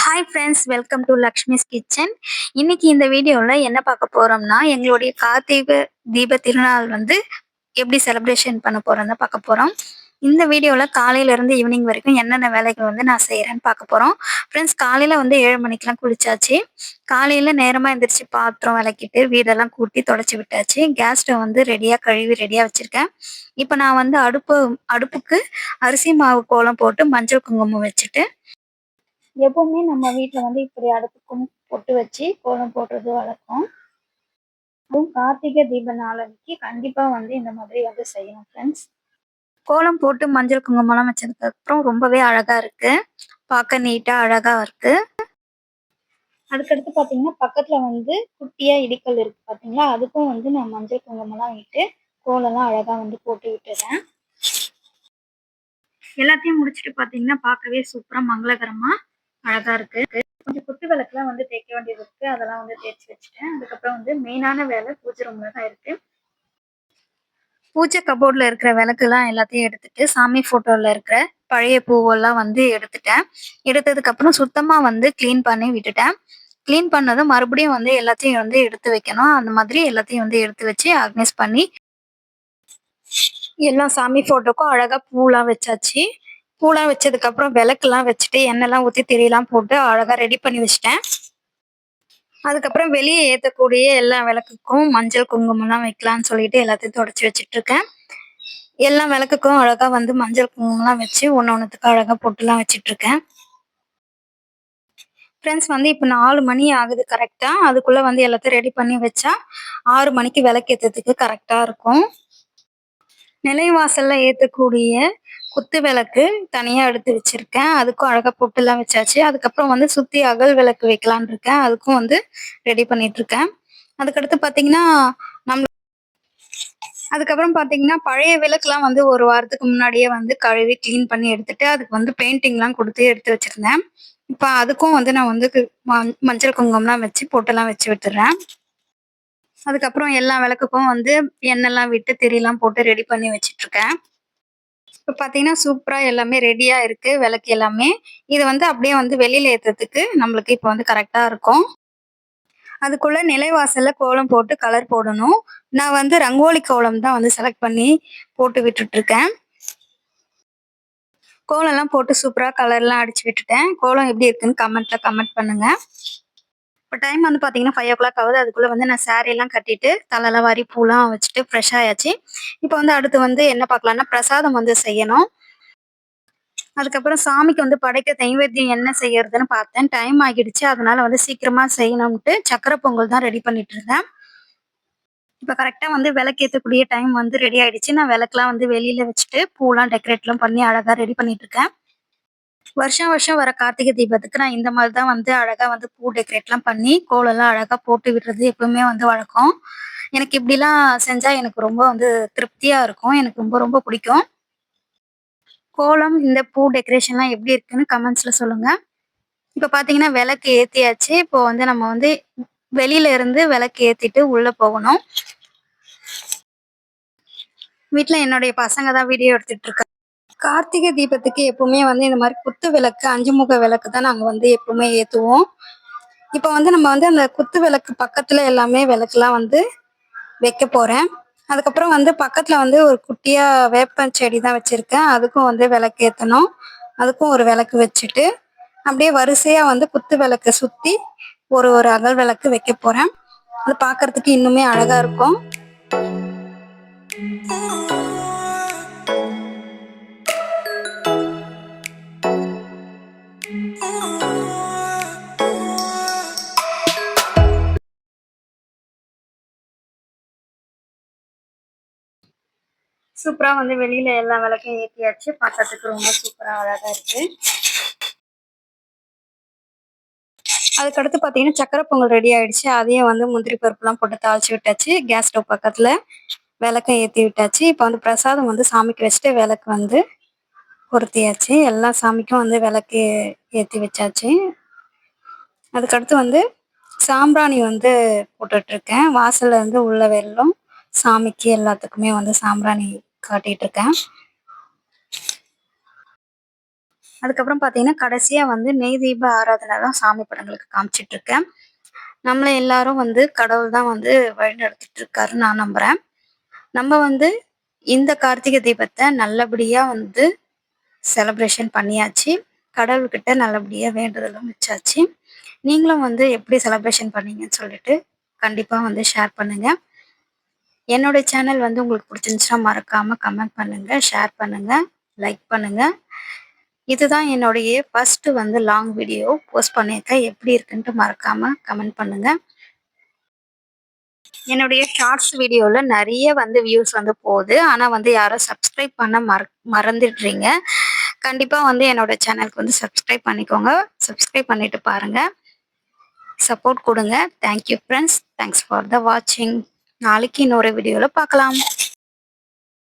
Hi friends welcome to Lakshmi's kitchen இன்னைக்கு இந்த வீடியோவில் என்ன பார்க்க போகிறோம்னா எங்களுடைய கார்த்திகை தீப திருநாள் வந்து எப்படி செலிப்ரேஷன் பண்ண போறோம்னு பார்க்க போகிறோம் இந்த வீடியோவில் காலையிலேருந்து ஈவினிங் வரைக்கும் என்னென்ன வேலைகள் வந்து நான் செய்கிறேன்னு பார்க்க போகிறோம் ஃப்ரெண்ட்ஸ் காலையில் வந்து ஏழு மணிக்கெலாம் குளிச்சாச்சு. காலையில் நேரமாக எந்திரிச்சு பாத்திரம் விளக்கிட்டு வீடெல்லாம் கூட்டி தொடச்சி விட்டாச்சு. கேஸ் ஸ்டவ் வந்து ரெடியாக கழுவி ரெடியாக வச்சுருக்கேன். இப்போ நான் வந்து அடுப்பு அடுப்புக்கு அரிசி மாவு கோலம் போட்டு மஞ்சள் குங்குமம் வச்சுட்டு எப்பவுமே நம்ம வீட்டில் வந்து இப்படி அடுப்புக்கும் பொட்டு வச்சு கோலம் போடுறது வழக்கம். அதுவும் கார்த்திகை தீப நாளைக்கு கண்டிப்பாக வந்து இந்த மாதிரி வந்து செய்யணும் ஃப்ரெண்ட்ஸ் கோலம் போட்டு மஞ்சள் குங்குமம்லாம் வச்சதுக்கு அப்புறம் ரொம்பவே அழகா இருக்கு. பார்க்க நீட்டா அழகா இருக்கு. அதுக்கடுத்து பார்த்தீங்கன்னா பக்கத்துல வந்து குட்டியா இடிக்கல் இருக்கு பார்த்தீங்களா அதுக்கும் வந்து நான் மஞ்சள் குங்குமம்லாம் விட்டு கோலம்லாம் அழகா வந்து போட்டு விட்டுறேன். எல்லாத்தையும் முடிச்சுட்டு பார்த்தீங்கன்னா பார்க்கவே சூப்பரா மங்களகரமா அழகா இருக்கு. கொஞ்சம் குத்து விளக்குலாம் வந்து தேய்க்க வேண்டியது இருக்கு. அதெல்லாம் வந்து தேய்ச்சி வச்சுட்டேன். அதுக்கப்புறம் வந்து மெயினான வேலை பூஜை ரூம்ல தான் இருக்கு. பூஜை கபோர்டில் இருக்கிற விளக்குலாம் எல்லாத்தையும் எடுத்துட்டு சாமி ஃபோட்டோவில் இருக்கிற பழைய பூவெல்லாம் வந்து எடுத்துட்டேன். எடுத்ததுக்கப்புறம் சுத்தமாக வந்து க்ளீன் பண்ணி விட்டுட்டேன். க்ளீன் பண்ணதும் மறுபடியும் வந்து எல்லாத்தையும் வந்து எடுத்து வைக்கணும். அந்த மாதிரி எல்லாத்தையும் வந்து எடுத்து வச்சு ஆர்கனைஸ் பண்ணி எல்லா சாமி ஃபோட்டோக்கும் அழகாக பூலாம் வச்சாச்சு. பூலாம் வச்சதுக்கு அப்புறம் விளக்குலாம் வச்சுட்டு எண்ணெய்லாம் ஊற்றி திரியெல்லாம் போட்டு அழகாக ரெடி பண்ணி வச்சிட்டேன். அதுக்கப்புறம் வெளியே ஏற்றக்கூடிய எல்லா விளக்குக்கும் மஞ்சள் குங்குமம்லாம் வைக்கலாம்னு சொல்லிட்டு எல்லாத்தையும் தொடச்சி வச்சுட்டு இருக்கேன். எல்லா விளக்குக்கும் அழகாக வந்து மஞ்சள் குங்குமம்லாம் வச்சு ஒன்று ஒன்றுத்துக்கு அழகாக பொட்டுலாம் வச்சுட்டு இருக்கேன். ஃப்ரெண்ட்ஸ் வந்து இப்போ நாலு மணி ஆகுது கரெக்டாக அதுக்குள்ளே வந்து எல்லாத்தையும் ரெடி பண்ணி வச்சா ஆறு மணிக்கு விளக்கு ஏற்றதுக்கு கரெக்டாக இருக்கும். நிலைவாசல்ல ஏற்றக்கூடிய குத்து விளக்கு தனியா எடுத்து வச்சிருக்கேன். அதுக்கும் அழகா பொட்டுலாம் வச்சாச்சு. அதுக்கப்புறம் வந்து சுத்தி அகல் விளக்கு வைக்கலான் இருக்கேன். அதுக்கும் வந்து ரெடி பண்ணிட்டு இருக்கேன். அதுக்கடுத்து பாத்தீங்கன்னா நம்ம அதுக்கப்புறம் பாத்தீங்கன்னா பழைய விளக்குலாம் வந்து ஒரு வாரத்துக்கு முன்னாடியே வந்து கழுவி க்ளீன் பண்ணி எடுத்துட்டு அதுக்கு வந்து பெயிண்டிங்லாம் கொடுத்து எடுத்து வச்சிருந்தேன். இப்போ அதுக்கும் வந்து நான் வந்து மஞ்சள் குங்குமம்லாம் வச்சு பொட்டெல்லாம் வச்சு விட்டுறேன். அதுக்கப்புறம் எல்லா விளக்குக்கும் வந்து எண்ணெய்லாம் விட்டு திரியெல்லாம் போட்டு ரெடி பண்ணி வச்சிட்டு இருக்கேன். இப்போ பார்த்தீங்கன்னா சூப்பராக எல்லாமே ரெடியாக இருக்குது விளக்கு எல்லாமே. இது வந்து அப்படியே வந்து வெளியில் ஏற்றுறதுக்கு நம்மளுக்கு இப்போ வந்து கரெக்டாக இருக்கும். அதுக்குள்ள நிலைவாசலில் கோலம் போட்டு கலர் போடணும். நான் வந்து ரங்கோலி கோலம் தான் வந்து செலக்ட் பண்ணி போட்டு விட்டுட்டு இருக்கேன் கோலம்லாம் போட்டு சூப்பராக கலர்லாம் அடிச்சு விட்டுட்டேன். கோலம் எப்படி இருக்குன்னு கமெண்ட்டில் கமெண்ட் பண்ணுங்கள் இப்போ டைம் வந்து பார்த்தீங்கன்னா ஃபைவ் ஓ கிளாக் ஆகுது. அதுக்குள்ளே வந்து நான் saree கட்டிட்டு தலைலாம் வாரி பூலாம் வச்சுட்டு ஃப்ரெஷ் ஆயாச்சு. இப்போ வந்து அடுத்து வந்து என்ன பார்க்கலான்னா பிரசாதம் வந்து செய்யணும். அதுக்கப்புறம் சாமிக்கு வந்து படைக்க நைவேத்தியம் என்ன செய்யறதுன்னு பார்த்தேன். டைம் ஆகிடுச்சு. அதனால வந்து சீக்கிரமா செய்யணும்ட்டு சக்கரை பொங்கல் தான் ரெடி பண்ணிட்டு இருந்தேன். இப்போ கரெக்டாக வந்து விளக்கு ஏற்றக்கூடிய டைம் வந்து ரெடி ஆயிடுச்சு. நான் விளக்குலாம் வந்து வெளியில வச்சுட்டு பூலாம் டெக்கரேட்லாம் பண்ணி அழகாக ரெடி பண்ணிட்டு இருக்கேன். வருஷம் வருஷம் வர கார்த்திகை தீபத்துக்கு நான் இந்த மாதிரி தான் வந்து அழகாக வந்து பூ டெக்கரேட்லாம் பண்ணி கோலம்லாம் அழகாக போட்டு விடுறது எப்பவுமே வந்து வழக்கம். எனக்கு இப்படிலாம் செஞ்சால் எனக்கு ரொம்ப வந்து திருப்தியாக இருக்கும். எனக்கு ரொம்ப ரொம்ப பிடிக்கும். கோலம் இந்த பூ டெக்கரேஷன்லாம் எப்படி இருக்குன்னு கமெண்ட்ஸில் சொல்லுங்கள் இப்போ பார்த்தீங்கன்னா விளக்கு ஏற்றியாச்சு இப்போ வந்து நம்ம வந்து வெளியில இருந்து விளக்கு ஏற்றிட்டு உள்ளே போகணும். வீட்டில் என்னுடைய பசங்க தான் வீடியோ எடுத்துட்டு இருக்காங்க. கார்த்திகை தீபத்துக்கு எப்பவுமே வந்து இந்த மாதிரி குத்து விளக்கு அஞ்சு முக விளக்கு தான் நாங்க வந்து எப்பவுமே ஏத்துவோம். இப்போ வந்து நம்ம வந்து அந்த குத்து விளக்கு பக்கத்துல எல்லாமே விளக்குலாம் வந்து வைக்க போறேன். அதுக்கப்புறம் வந்து பக்கத்துல வந்து ஒரு குட்டியா வேப்ப செடி தான் வச்சிருக்கேன். அதுக்கும் வந்து விளக்கு ஏத்தணும். அதுக்கும் ஒரு விளக்கு வச்சுட்டு அப்படியே வரிசையா வந்து குத்து விளக்க சுத்தி ஒரு ஒரு அகல் விளக்கு வைக்க போறேன். அது பார்க்கிறதுக்கு இன்னுமே அழகா இருக்கும். சூப்பரா வந்து வெளியில எல்லா விளக்கையும் ஏற்றியாச்சு பார்க்கறதுக்கு ரொம்ப சூப்பரா அழகா இருக்கு. அதுக்கடுத்து பார்த்தீங்கன்னா சக்கரை பொங்கல் ரெடி ஆயிடுச்சு. அதையும் வந்து முந்திரி பருப்புலாம் போட்டு தாளிச்சு விட்டாச்சு. கேஸ் ஸ்டவ் பக்கத்துல விளக்கம் ஏற்றி விட்டாச்சு. இப்போ வந்து பிரசாதம் வந்து சாமிக்கு வச்சுட்டு விளக்கு வந்து பொருத்தியாச்சு. எல்லா சாமிக்கும் வந்து விளக்கு ஏற்றி வச்சாச்சு. அதுக்கடுத்து வந்து சாம்பிராணி வந்து போட்டுட்ருக்கேன் வாசல்ல இருந்து உள்ள வெள்ளம் சாமிக்கு எல்லாத்துக்குமே வந்து சாம்பிராணி காட்டிட்டு இருக்கேன் அதுக்கப்புறம் பார்த்தீங்கன்னா கடைசியா வந்து நெய் தீப ஆராதனை தான் சாமி படங்களுக்கு காமிச்சிட்டு இருக்கேன் நம்மள எல்லாரும் வந்து கடவுள் தான் வந்து வழிநடத்திட்டு இருக்காருன்னு நான் நம்புறேன். நம்ம வந்து இந்த கார்த்திகை தீபத்தை நல்லபடியா வந்து செலப்ரேஷன் பண்ணியாச்சு. கடவுள்கிட்ட நல்லபடியா வேண்டுதலும் வச்சாச்சு. நீங்களும் வந்து எப்படி செலப்ரேஷன் பண்ணீங்கன்னு சொல்லிட்டு கண்டிப்பா வந்து ஷேர் பண்ணுங்க. என்னோட சேனல் வந்து உங்களுக்கு பிடிச்சிருந்துச்சுன்னா மறக்காமல் கமெண்ட் பண்ணுங்கள் ஷேர் பண்ணுங்கள் லைக் பண்ணுங்கள் இதுதான் என்னுடைய ஃபஸ்ட்டு வந்து லாங் வீடியோ போஸ்ட் பண்ணியிருக்கேன் எப்படி இருக்குன்ட்டு மறக்காமல் கமெண்ட் பண்ணுங்கள் என்னுடைய ஷார்ட்ஸ் வீடியோவில் நிறைய வந்து வியூஸ் வந்து போகுது. ஆனால் வந்து யாரும் சப்ஸ்கிரைப் பண்ண மற மறந்துடுறீங்க. கண்டிப்பாக வந்து என்னோட சேனலுக்கு வந்து சப்ஸ்கிரைப் பண்ணிக்கோங்க. சப்ஸ்கிரைப் பண்ணிட்டு பாருங்கள் சப்போர்ட் கொடுங்க. Thank you friends thanks for the வாட்சிங் நாளைக்கு இன்னொரு வீடியோவில் பார்க்கலாம்